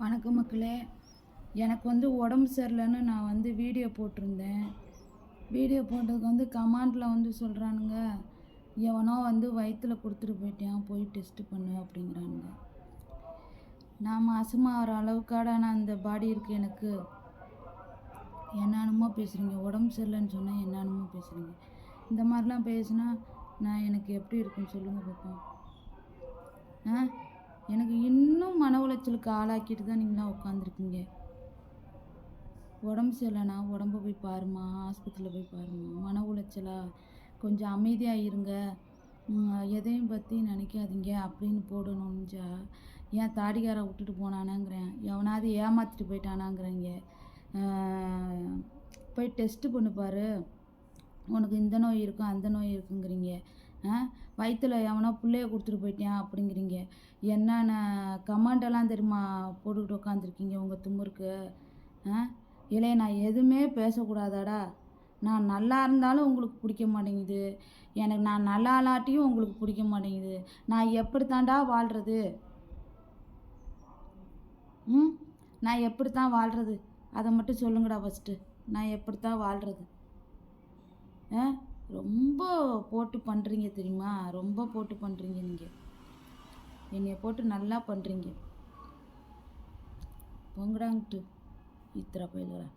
வணக்கம் மக்களே. எனக்கு வந்து உடம்பு சரியில்லைன்னு நான் வந்து வீடியோ போட்டிருந்தேன். வீடியோ போட்டதுக்கு வந்து கமாண்டில் வந்து சொல்கிறானுங்க எவனோ வந்து வயிற்றுல கொடுத்துட்டு போயிட்டேன் போய் டெஸ்ட்டு பண்ணு அப்படிங்கிறானுங்க. நான் மாசமாகிற அளவுக்காடான அந்த பாடி இருக்குது எனக்கு. என்னென்னமோ பேசுகிறீங்க உடம்பு சரியில்லைன்னு சொன்னால் என்னென்னமோ பேசுகிறீங்க இந்த மாதிரிலாம் பேசுனா நான் எனக்கு எப்படி இருக்குன்னு சொல்லுங்கள் பார்ப்போம் ஆ? எனக்கு இன்னும் மன உளைச்சலுக்கு ஆளாக்கிட்டு தான் நீங்களாம் உட்காந்துருக்கீங்க உடம்பு சரியில்லைனா உடம்பு போய் பாருமா ஆஸ்பத்திரியில் போய் பாருமா மன உளைச்சலா? கொஞ்சம் அமைதியாக இருங்க. எதையும் பற்றி நினைக்காதீங்க அப்படின்னு போடணும்னு ஏன் தாடிக்காரை விட்டுட்டு போனானாங்கிறேன். எவனாவது ஏமாற்றிட்டு போயிட்டானாங்கிறீங்க. போய் டெஸ்ட்டு பண்ணு பாரு. உனக்கு இந்த நோய் இருக்கும் அந்த நோய் இருக்குங்கிறீங்க. வயிற்றுல எவனோ பிள்ளைய கொடுத்துட்டு போயிட்டேன் அப்படிங்கிறீங்க. என்னென்ன கமாண்டெல்லாம் தெரியுமா? போட்டுக்கிட்டு உட்காந்துருக்கீங்க உங்கள் தும்முருக்கு ஆ? இல்லை நான் எதுவுமே பேசக்கூடாதாடா? நான் நல்லா இருந்தாலும் உங்களுக்கு பிடிக்க மாட்டேங்குது. எனக்கு நான் நல்லா இல்லாட்டியும் உங்களுக்கு பிடிக்க மாட்டேங்குது. நான் எப்படி தாண்டா வாழ்கிறது ம்? நான் எப்படி தான் வாழ்கிறது அதை மட்டும் சொல்லுங்கடா ஃபஸ்ட்டு நான் எப்படி தான் வாழ்கிறது ஆ? ரொம்ப போட்டு பண்ணுறீங்க தெரியுமா? ரொம்ப போட்டு பண்ணுறீங்க நீங்கள் என்னைய போட்டு நல்லா பண்ணுறீங்க பொங்கடாங்க டூ இத்திரா போயிடுறேன்